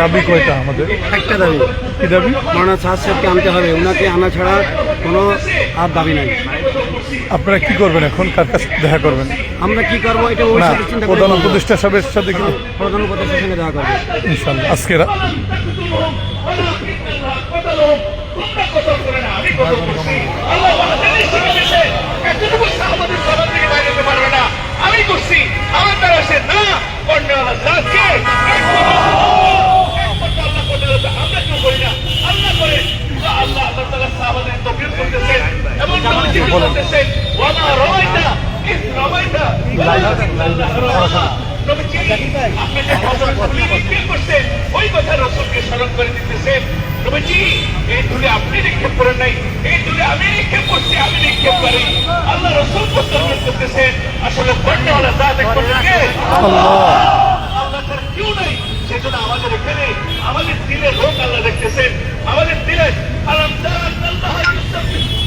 দাবি কয়টা আমাদের? একটা দাবি। কি দাবি? মাওলানা সাদ সাহেবকে আনতে হবে ওনাকে আনা ছাড়া কোনো আর দাবি নাই। আপনারা কি করবেন এখন? কার কাছে দেখা করবেন? আমরা কি করব এটা ওর সাথে চিন্তা করে প্রধান উপদেষ্টা সাহেবের সাথে কি? প্রধান উপদেষ্টার সঙ্গে দেখা করব। ইনশাল্লাহ আজকে আমি করছি। আমার দ্বারা সে না কন্যাওয়ালা জাতকে আমরা কেউ করি না আল্লাহ করে আল্লাহ আল্লাহ তালা সাহাবাদের তকলিফ করতেছেন এবং নবীজি বলতেছেন ওয়ামা রমাইতা ইস রমাইতা নবীজি আপনি যে ফসলগুলি নিক্ষেপ করছেন আসলে ছাড়া কেউ নাই সেজন্য আমাদের এখানে আমাদের দিলে রোগ আল্লাহ দেখতেছেন আমাদের দিলে আলাম তাআলা আল্লাহ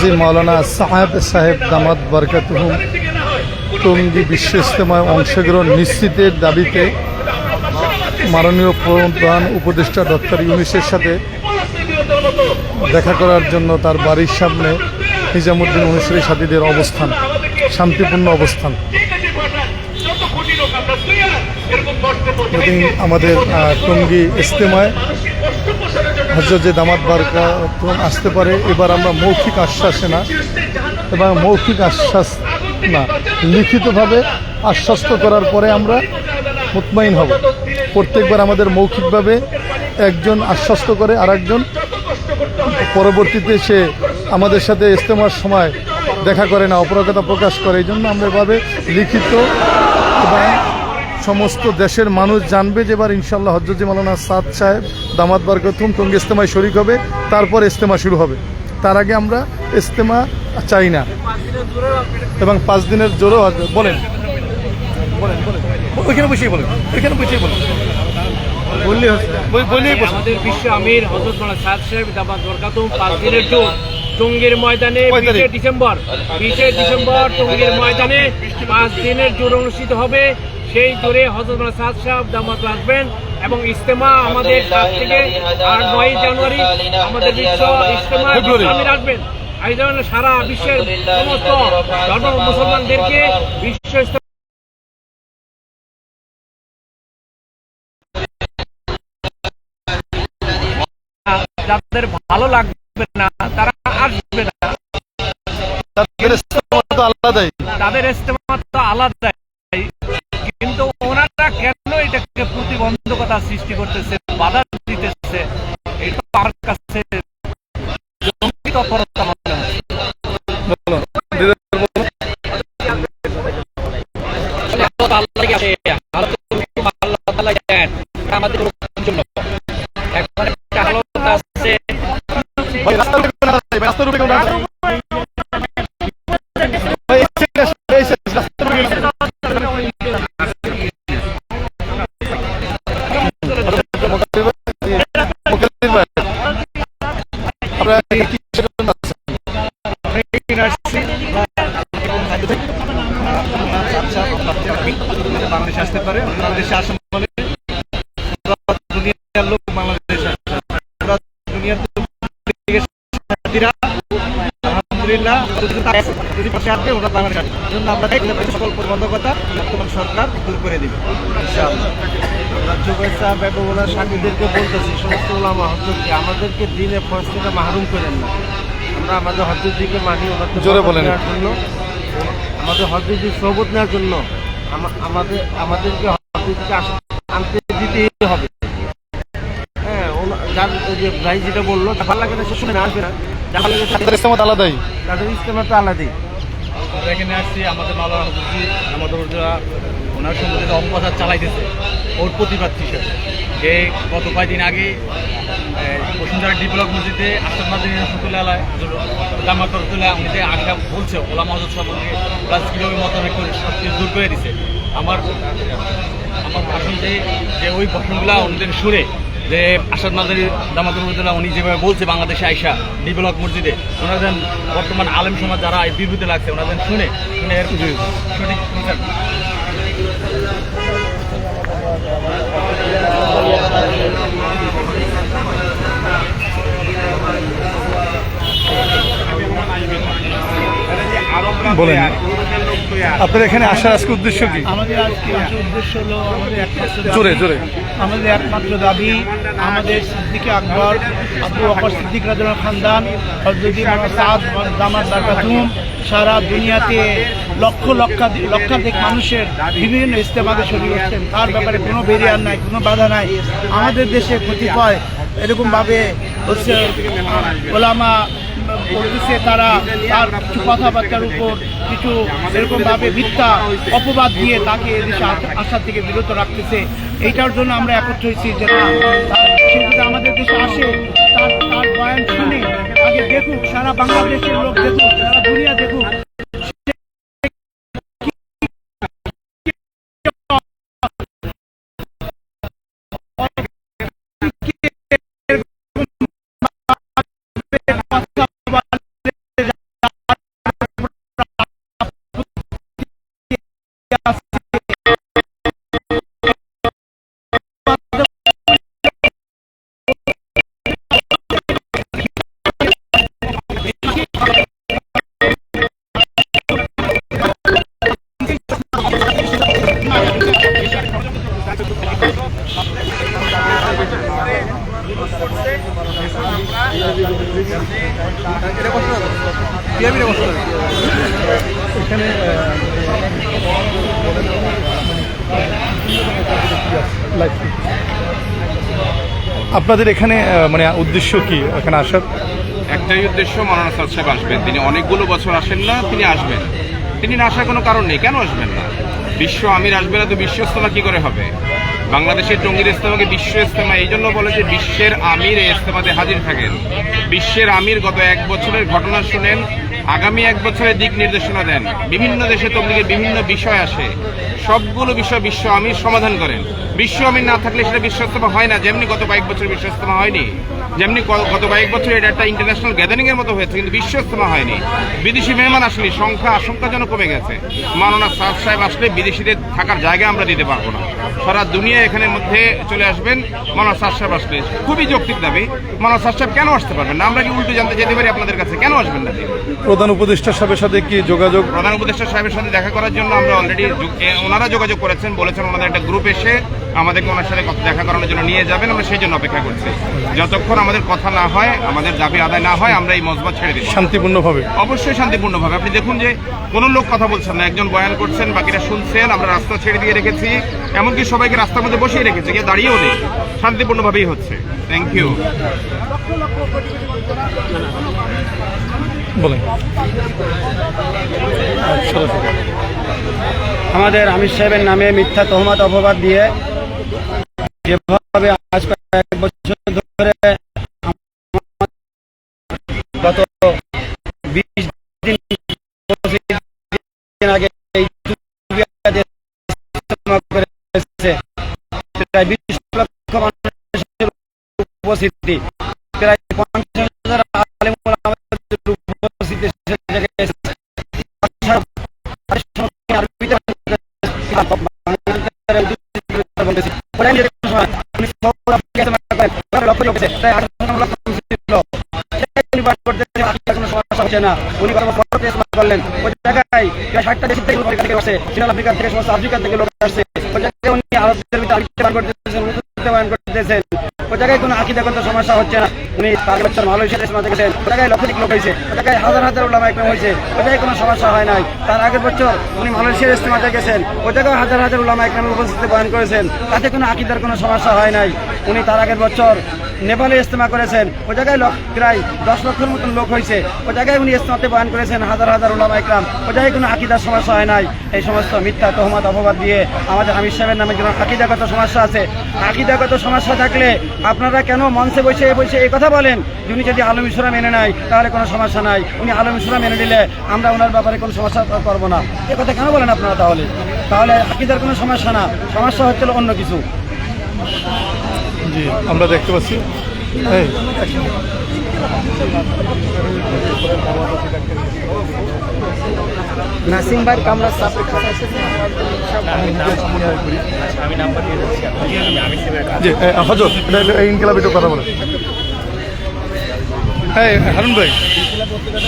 জি মাওলানা সাহেব সাহেব দামাত বরকাতুহুম টঙ্গী বিশ্ব ইস্তেমায় অংশগ্রহণ নিশ্চিতের দাবিতে মাননীয় প্রধান উপদেষ্টা ডক্টর ইউনিসের সাথে দেখা করার জন্য তার বাড়ির সামনে নিজামুদ্দিন অনুসারী সাথীদের অবস্থান শান্তিপূর্ণ অবস্থান। আমাদের টঙ্গী ইস্তেমায় হজরত যে দামাত বারকা আসতে পারে। এবার আমরা মৌখিক আশ্বাসে না এবং মৌখিক আশ্বাস না, লিখিতভাবে আশ্বস্ত করার পরে আমরা মুতমাইন হব। প্রত্যেকবার আমাদের মৌখিকভাবে একজন আশ্বস্ত করে আর একজন পরবর্তীতে সে আমাদের সাথে ইস্তেমার সময় দেখা করে না অপরাগতা প্রকাশ করে। এই জন্য আমরা এভাবে লিখিত এবং সমস্ত দেশের মানুষ জানবে যে এবার ইনশাল্লাহ হজরত মালানা সাদ সাহেব দামাত বারকতুম টঙ্গী ইস্তেমায় শরিক হবে তারপর ইস্তেমা শুরু হবে। তার আগে আমরা ইস্তেমা চাই না। এবং পাঁচ দিনের জোরও বলেন। বলেন বলেন। ওইখানে বসেই বলেন। ওইখানে বসেই বলেন। বললেই হচ্ছে। বল- বললেই বসে আমাদের বিশ্ব আমির হজরত সাদ সাহেব দাবাত বরকাতুম পাঁচ দিনের ট্যুর টঙ্গীর ময়দানে। বিশে ডিসেম্বর। বিশে ডিসেম্বর টঙ্গীর ময়দানে পাঁচ দিনের জোর অনুষ্ঠিত হবে। সেই ট্যুরে হজরত সাদ সাহেব দামাত আসবেন এবং ইস্তেমা আমাদের সাত থেকে আট নয় জানুয়ারি আমাদের বিশ্ব। আমির আসবেন এই জন্য সারা বিশ্বের সমস্ত ধর্ম মুসলমানদেরকে বিশ্ব যাদের ভালো লাগবে না তারা আসবে না। তাদের ইস্তেমা তো আলাদাই। প্রতিবন্ধকতা সৃষ্টি করতেছে বাধা দিতেছে এটা কাছে বাংলাদেশে আসতে পারে বাংলাদেশে আসা মানে দুনিয়ার লোক বাংলাদেশে আসে। দুনিয়ার সাথীরা আলহামদুলিল্লাহ যদি পাশে আসবে ওটা বাংলাদেশ আসবে। জন্য আমরা সকল প্রতিবন্ধকতা বর্তমান সরকার দূর করে দিবে। ইনশাআল্লাহ। রাজ্য পয়সা ব্যবহার স্বামীদেরকে বলতেছি সমস্ত ওলামা হজরতকে আমাদেরকে দিনে ফরজ থেকে মাহরুম করেন না। আমরা আমাদের হজরতজিকে মানি নেওয়ার জন্য আমাদের হজরতজির সহবত নেওয়ার জন্য আমাদের আমাদেরকে হজরতজিকে আনতে দিতেই হবে। হ্যাঁ যার যে ভাই যেটা বলল ভালো লাগে না সে শুনে না আসবে না। তাদের ইসলামত আলাদাই। তাদের ইস্তেমা আলাদাই। এখানে আসছি আমাদের মাওলানা আমাদের হুজুরা ওনার যে অপপ্রচার চালাইতেছে ওর প্রতিবাদ হিসেবে যে গত কয়েকদিন আগে বসুন্ধরা ডি ব্লক মসজিদে আসাদ মাদিনী রহমতুল্লাহ আলাই জামা করতুল্লাহ উনি যে আশা বলছে ওলা মহাজত সম্পর্কে প্লাস কীভাবে মতামত করে সব কিছু দূর করে দিছে। আমার আমার ভাষণ যে যে ওই ভাষণগুলো ওনাদের শুনে যে আসাদ মাদারি দামাত রহমতুল্লাহ উনি যেভাবে বলছে বাংলাদেশে আইসা ডি ব্লক মসজিদে ওনাদের বর্তমান আলেম সমাজ যারা বিবৃতি লাগছে ওনাদের শুনে শুনে এর সঠিক বলেন। আপনার এখানে আসার আজকে উদ্দেশ্য কি? আমাদের আজকে আসার উদ্দেশ্য হলো আমাদের একমাত্র জোরে জোরে। আমাদের একমাত্র দাবি আমাদের সিদ্দিকে আকবর আবু বকর সিদ্দিক রাজুল খানদান হজরতি সাদ দামাত বারকাতুম সারা দুনিয়াতে লক্ষ লক্ষাধিক লক্ষাধিক মানুষের বিভিন্ন ইস্তেমাদে শরীর হচ্ছেন তার ব্যাপারে কোনো বেরিয়ার নাই কোনো বাধা নাই। আমাদের দেশে কতিপয় এরকমভাবে হচ্ছে ওলামা বলতেছে তারা তার কিছু কথাবার্তার উপর কিছু এরকমভাবে মিথ্যা অপবাদ দিয়ে তাকে এদেশে আস- থেকে বিরত রাখতেছে। এইটার জন্য আমরা একত্র হয়েছি যে আমাদের দেশে আসে, তার তার বয়ান শুনে আগে দেখুক, সারা বাংলাদেশের লোক দেখুক, সারা দুনিয়া দেখুক আপনাদের এখানে মানে উদ্দেশ্য কি এখানে আসার? একটাই উদ্দেশ্য মাওলানা সাদ সাহেব আসবেন। তিনি অনেকগুলো বছর আসেন না, তিনি আসবেন তিনি না আসার কোনো কারণ নেই। কেন আসবেন না? বিশ্ব আমির আসবে না তো বিশ্ব ইস্তেমা কি করে হবে? বাংলাদেশের টঙ্গির ইস্তেমাকে বিশ্ব ইস্তেমা এই জন্য বলে যে বিশ্বের আমির এই ইস্তেমাতে হাজির থাকেন। বিশ্বের আমির গত এক বছরের ঘটনা শুনেন, আগামী এক বছরের দিক নির্দেশনা দেন। বিভিন্ন দেশে তবলিগের বিভিন্ন বিষয় আসে। সবগুলো বিষয় বিশ্ব আমির সমাধান করেন। বিশ্ব আমির না থাকলে সেটা বিশ্ব ইস্তেমা হয় না, যেমনি গত কয়েক বছর বিশ্ব ইস্তেমা হয়নি। যেমনি গত কয়েক বছর এটা একটা ইন্টারন্যাশনাল গ্যাদারিং এর মতো হয়েছে কিন্তু বিশ্ব ইস্তেমা হয়নি। বিদেশি মেহমান আসলে সংখ্যা আশঙ্কাজনক কমে গেছে। মাননা সাদ সাহেব আসলে বিদেশিদের থাকার জায়গা আমরা দিতে পারব না। সারা দুনিয়া এখানের মধ্যে চলে আসবেন মাননা সাদ সাহেব আসলে। খুবই যৌক্তিক দাবি। মাননা সাদ সাহেব কেন আসতে পারবেন না? আমরা কি উল্টো জানতে যেতে পারি আপনাদের কাছে? কেন আসবেন না? প্রধান উপদেষ্টা সাহেবের সাথে কি যোগাযোগ? প্রধান উপদেষ্টা সাহেবের সাথে দেখা করার জন্য আমরা অলরেডি ওনারা যোগাযোগ করেছেন বলেছেন ওনাদের একটা গ্রুপ এসে আমাদেরকে ওনার সাথে কথা দেখা করানোর জন্য নিয়ে যাবেন আমরা সেই জন্য অপেক্ষা করছি। যতক্ষণ আমাদের কথা না হয় আমাদের দাবি আদায় না হয় আমরা এই মজবা ছেড়ে দিব শান্তিপূর্ণভাবে। অবশ্যই শান্তিপূর্ণভাবে। আপনি দেখুন যে কোনো লোক কথা বলছেন না একজন বয়ান করছেন বাকিরা শুনছেন আমরা রাস্তা ছেড়ে দিয়ে রেখেছি এমনকি সবাইকে রাস্তার মধ্যে বসিয়ে রেখেছি কেউ দাঁড়িয়েও নেই। শান্তিপূর্ণভাবেই হচ্ছে। থ্যাংক ইউ বলেন। আমাদের আমির সাহেবের নামে মিথ্যা তহমাত অপবাদ দিয়ে যেভাবে আজ কয়েক বছর ধরে গত বিশ দিন আগে এই করেছে, প্রায় বিশ লক্ষ মানুষের উপস্থিতি, প্রায় কোনো আকিদাগত সমস্যা হচ্ছে না। উনি লোক হয়েছে। হাজার হাজার ওই কোনো সমস্যা হয় নাই। তার আগের বছর উনি মালয়েশিয়ার ইসলামাতে গেছেন। হাজার হাজার উলামা একদম উপস্থিতি বয়ান করেছেন। তাতে কোনো আকিদার কোনো সমস্যা হয় নাই। উনি তার আগের বছর নেপালে ইস্তেমা করেছেন। ওই জায়গায় প্রায় দশ লক্ষের মতন লোক হয়েছে। ওই জায়গায় উনি ইস্তেমাতে বয়ান করেছেন, হাজার হাজার উলামা ইকরাম। ওই জায়গায় কোনো আকিদার সমস্যা হয় নাই। এই সমস্ত মিথ্যা তহমত, অপবাদ দিয়ে আমাদের আমির সাহেবের নামে যেন আকিদাগত সমস্যা আছে? আকিদাগত সমস্যা থাকলে আপনারা কেন মঞ্চে বসে বসে এই কথা বলেন? উনি যদি আলম ইসরা মেনে নেয়, তাহলে কোনো সমস্যা নাই। উনি আলম ইসরা মেনে নিলে আমরা ওনার ব্যাপারে কোনো সমস্যা করব না। এ কথা কেন বলেন আপনারা তাহলে? তাহলে আকিদার কোনো সমস্যা না। সমস্যা হচ্ছিল অন্য কিছু। জি আমরা দেখতে পাচ্ছি। এই নাসিম ভাই কামরা হজর এটা এটা- এই ইনকালাব একটু কথা বলেন। হ্যাঁ হারুন ভাই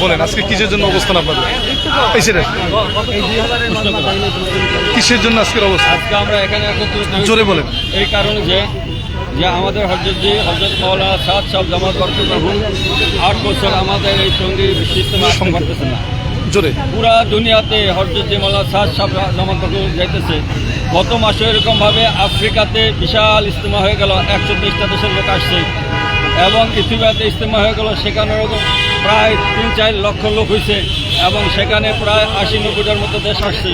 বলেন আজকে কিসের জন্য অবস্থান আপনাদের? এই সেটা কিসের জন্য আজকের অবস্থান আজকে আমরা এখানে জোরে বলেন। এই কারণে যে যে আমাদের হজরত জি হজরত মৌলা সাদ সাহেব জামাত বরকত আট বছর আমাদের এই সঙ্গী আসাম করতেছে না। জোরে। পুরা দুনিয়াতে হজরত জি মৌলা সাদ সব জামাত বরকত যাইতেছে। গত মাসে এরকমভাবে আফ্রিকাতে বিশাল ইস্তেমা হয়ে গেল একশো তেইশটা দেশের লোক আসছে। এবং ইথিওপিয়াতে ইস্তেমা হয়ে গেল সেখানে ওরকম প্রায় তিন চার লক্ষ লোক হয়েছে এবং সেখানে প্রায় আশি নব্বইটার মতো দেশ আসছে।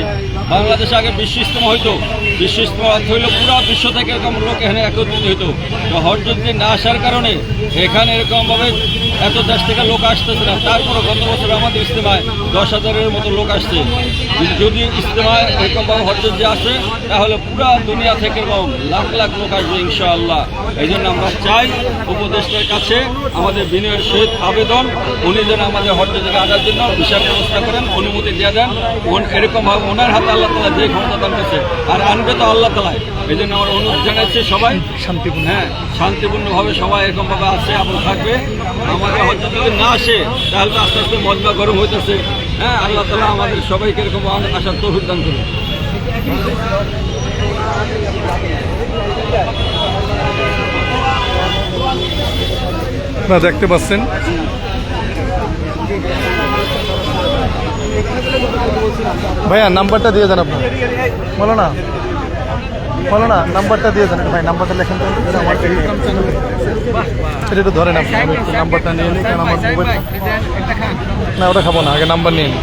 বাংলাদেশে আগে বিশ্ব ইস্তেমা হইতো। বিশ্ব অর্থ হইল পুরো বিশ্ব থেকে এরকম লোক এখানে একত্রিত হইতো। তো হজরত জি না আসার কারণে এখানে এরকমভাবে এত দেশ থেকে লোক আসতেছে না। তারপরে গত বছর আমাদের ইস্তেমায় দশ হাজারের মতো লোক আসছে। যদি ইস্তেমায় এরকমভাবে হজরত যে আসে তাহলে পুরো দুনিয়া থেকে লাখ লাখ লোক আসবে ইনশাআল্লাহ। এই জন্য আমরা চাই উপদেষ্টার কাছে আমাদের বিনয়ের সহিত আবেদন। উনি যেন আমাদের হজরতকে আনার জন্য বিশাল ব্যবস্থা করেন অনুমতি দিয়ে দেন। ওন- এরকমভাবে ওনার হাতে আল্লাহ তালা যে ক্ষমতা দান করছে আর আনবে তো আল্লাহ তালায় এই জন্য আমার অনুরোধ জানাচ্ছি সবাই। শান্তিপূর্ণ। হ্যাঁ শান্তিপূর্ণভাবে সবাই এরকমভাবে আসে এবং থাকবে। হয়তো না আসে, তাহলে তো আস্তে আস্তে মজমা গরম হইতেছে। হ্যাঁ আল্লাহ তালা আমাদের সবাইকে এরকম আসার তৌফিক দান করুন। দেখতে পাচ্ছেন? ভাইয়া, নাম্বারটা দিয়ে দেন আপনার। বলো না। বলো না নাম্বারটা দিয়ে দেন। ভাই নাম্বারটা লেখেন তো। এটা একটু ধরেন আপনি আমি একটু নাম্বারটা নিয়ে নিই কারণ আমার মোবাইল না ওটা খাব না আগে নাম্বার নিয়ে নিই।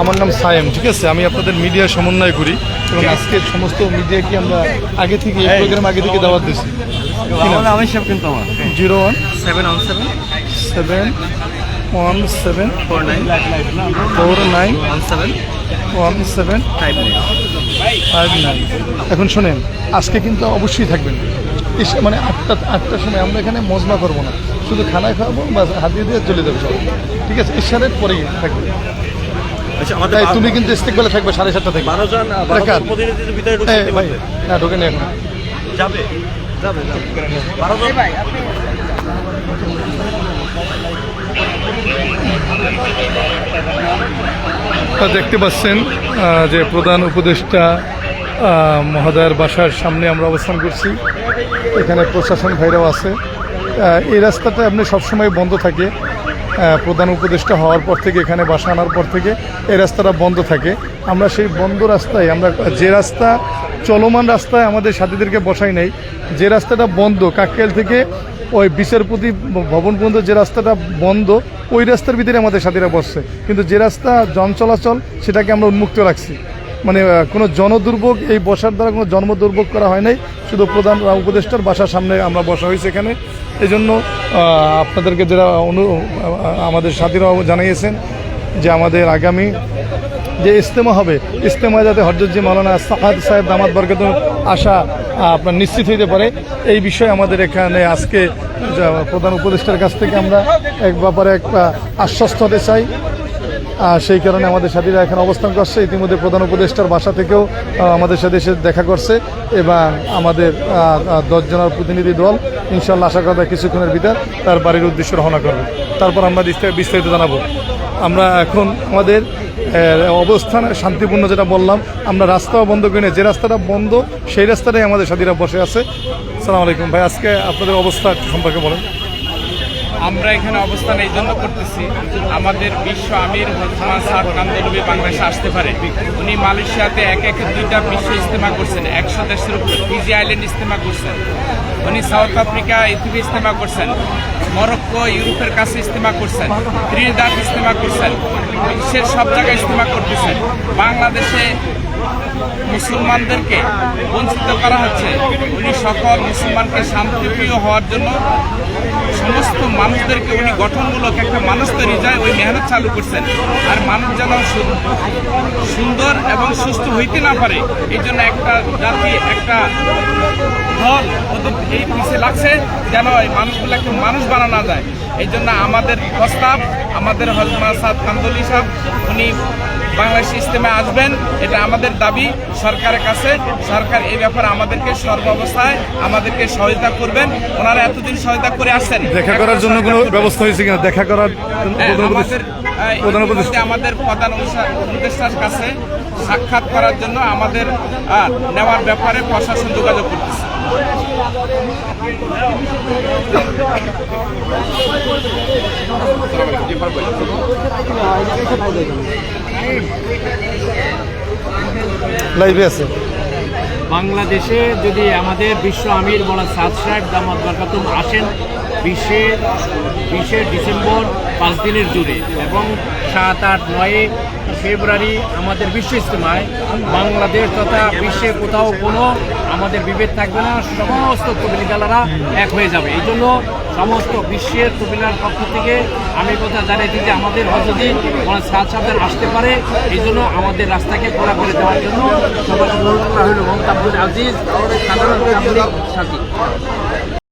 আমার নাম সায়েম ঠিক আছে? আমি আপনাদের মিডিয়া সমন্বয় করি। এবং আজকে সমস্ত মিডিয়াকে আমরা আগে থেকে এই প্রোগ্রাম আগে থেকে দাওয়াত দিচ্ছি আমি সব কিন্তু আমার। Zero one seven one seven seven one seven four nine four nine one seven one seven five nine nine এখন শোনেন আজকে কিন্তু অবশ্যই থাকবেন। এসে মানে আটটা আটটার সময় আমরা এখানে মজমা করব না। শুধু খানা খাওয়াবো বা হাত দিয়ে দিয়ে চলে যাবে সব ঠিক আছে ইশারের পরেই থাকবে। আচ্ছা তাই তুমি কিন্তু ইস্তেকবেলা থাকবে সাড়ে সাতটা থেকে। ভাই না ঢোকে এখন। যাবে যাবে যাবে। বারো তা দেখতে পাচ্ছেন যে প্রধান উপদেষ্টা মহোদয়ের বাসার সামনে আমরা অবস্থান করছি। এখানে প্রশাসন ভাইরাও আছে। এই রাস্তাটা আপনি সবসময় বন্ধ থাকে। প্রধান উপদেষ্টা হওয়ার পর থেকে, এখানে বাসা আনার পর থেকে এই রাস্তাটা বন্ধ থাকে। আমরা সেই বন্ধ রাস্তায়, আমরা যে রাস্তা চলমান রাস্তায় আমাদের সাথীদেরকে বসাই নাই, যে রাস্তাটা বন্ধ কাককেল থেকে ওই বিচারপতি ভবন পর্যন্ত যে রাস্তাটা বন্ধ, ওই রাস্তার ভিতরে আমাদের সাথীরা বসছে। কিন্তু যে রাস্তা জন চলাচল, সেটাকে আমরা উন্মুক্ত রাখছি। মানে কোনো জনদুর্ভোগ, এই বসার দ্বারা কোনো জন্ম দুর্ভোগ করা হয় নাই। শুধু প্রধান উপদেষ্টার বাসার সামনে আমরা বসা হয়েছে এখানে। এই জন্য আপনাদেরকে যারা অনু আমাদের সাথীরাও জানিয়েছেন যে আমাদের আগামী যে ইস্তেমা হবে ইস্তেমা যাতে হরজতজি মালানা সাহাদ সাহেব দামাত বরকত আহ, আপনার নিশ্চিত হইতে পারে। এই বিষয়ে আমাদের এখানে আজকে প্রধান উপদেষ্টার কাছ থেকে আমরা এক ব্যাপারে একটা আশ্বস্ত হতে চাই। সেই কারণে আমাদের সাথীরা এখন অবস্থান করছে। ইতিমধ্যে প্রধান উপদেষ্টার বাসা থেকেও আমাদের সাথে এসে দেখা করছে এবং আমাদের দশজনের প্রতিনিধি দল ইনশাল্লাহ আশা করা কিছুক্ষণের ভিতর তার বাড়ির উদ্দেশ্যে রওনা করবে। তারপর আমরা বিস্তারিত জানাব। আমরা এখন আমাদের অবস্থান শান্তিপূর্ণ যেটা বললাম, আমরা রাস্তাও বন্ধ করি যে রাস্তাটা বন্ধ, সেই রাস্তাটাই আমাদের সাথীরা বসে আছে। সালাম আলাইকুম। ভাই, আজকে আপনাদের অবস্থা সম্পর্কে বলেন। আমরা এখানে অবস্থান এই জন্য করতেছি, আমাদের বিশ্ব আমির হজমান সাদ কান্দলবি বাংলাদেশে আসতে পারে। উনি মালয়েশিয়াতে এক এক দুইটা বিশ্ব ইস্তেমা করছেন, একশো দেশের উপরে, ফিজি আইল্যান্ড ইস্তেমা করছেন। উনি সাউথ আফ্রিকা ইথিওপিয়া ইস্তেমা করছেন। মরক্কো, ইউরোপের কাছে ইস্তেমা করছেন, ত্রিনিদাদ ইস্তেমা করছেন, বিশ্বের সব জায়গায় ইস্তেমা করতেছেন। বাংলাদেশে মুসলমানদেরকে বঞ্চিত করা হচ্ছে। উনি সকল মুসলমানকে শান্তিপ্রিয় হওয়ার জন্য সমস্ত মানুষদেরকে, উনি গঠনমূলক একটা মানুষ তৈরি যায়, ওই মেহনত চালু করছেন। আর মানুষ যেন সুন্দর এবং সুস্থ হইতে না পারে, এই জন্য একটা জাতি, একটা ওদের এই পিছিয়ে লাগছে যেন এই মানুষগুলোকে মানুষ বানানো যায়। এই জন্য আমাদের প্রস্তাব আমাদের হজমা সাদ কান্দলি সাহেব উনি বাংলাদেশ ইস্তেমে আসবেন এটা আমাদের দাবি সরকারের কাছে। সরকার এই ব্যাপারে আমাদেরকে সর্বাবস্থায় আমাদেরকে সহায়তা করবেন। ওনারা এতদিন সহায়তা করে আসছেন। দেখা করার জন্য কোনো ব্যবস্থা হয়েছে কিনা? দেখা করার হ্যাঁ, আমাদের প্রধান উপদেষ্টার কাছে সাক্ষাৎ করার জন্য আমাদের নেওয়ার ব্যাপারে প্রশাসন যোগাযোগ করতেছে। বাংলাদেশে যদি আমাদের বিশ্ব আমির বলা সাদ সাহেব দামাদ বরকাতুম আসেন, বিশে বিশে ডিসেম্বর পাঁচ দিনের জুড়ে এবং সাত আট নয় ফেব্রুয়ারি আমাদের বিশ্ব ইস্তেমায় বাংলাদেশ তথা বিশ্বে কোথাও কোনো আমাদের বিভেদ থাকবে না, সমস্ত তবিলিকালারা এক হয়ে যাবে। এই জন্য সমস্ত বিশ্বের তবিলার পক্ষ থেকে আমি কথা জানাইছি যে আমাদের হজদিন কোনো সাত সাবধান আসতে পারে। এই জন্য আমাদের রাস্তাকে খোলা করে দেওয়ার জন্য সবার অনুরোধ করা মমতা আব্দুল আজিজ সাধারণ